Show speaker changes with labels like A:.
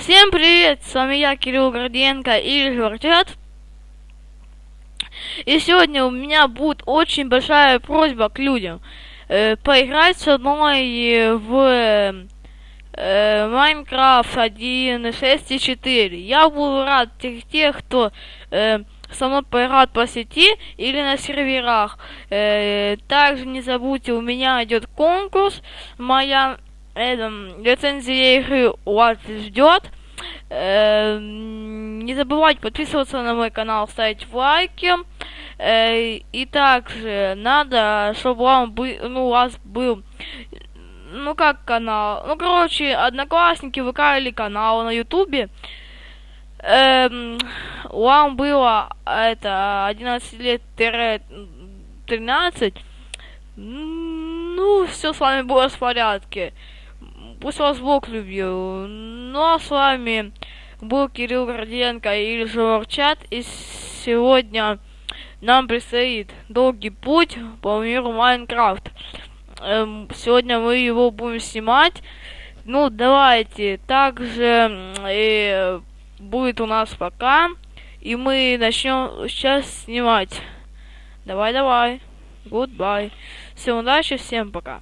A: Всем привет! С вами я, Кирилл Горденко или Жвартят. И сегодня у меня будет очень большая просьба к людям. Э, поиграть со мной в э, Майнкрафт 1.6 и 4. Я буду рад тех, тех кто э, со мной поиграет по сети или на серверах. Э, также не забудьте, у меня идет конкурс. Моя этом, лицензия игры вас ждет. Э, не забывайте подписываться на мой канал, ставить лайки. Э, и также надо, чтобы вам бы, ну, у вас был, ну как канал, ну короче, одноклассники выкали канал на ютубе. Эм, вам было это 11 лет 13 ну все с вами было в порядке пусть вас Бог любил. Ну а с вами был Кирилл Горденко или же Ворчат. И сегодня нам предстоит долгий путь по миру Майнкрафт. Эм, сегодня мы его будем снимать. Ну, давайте. Также э, будет у нас пока. И мы начнем сейчас снимать. Давай, давай. Goodbye. Всем удачи, всем пока.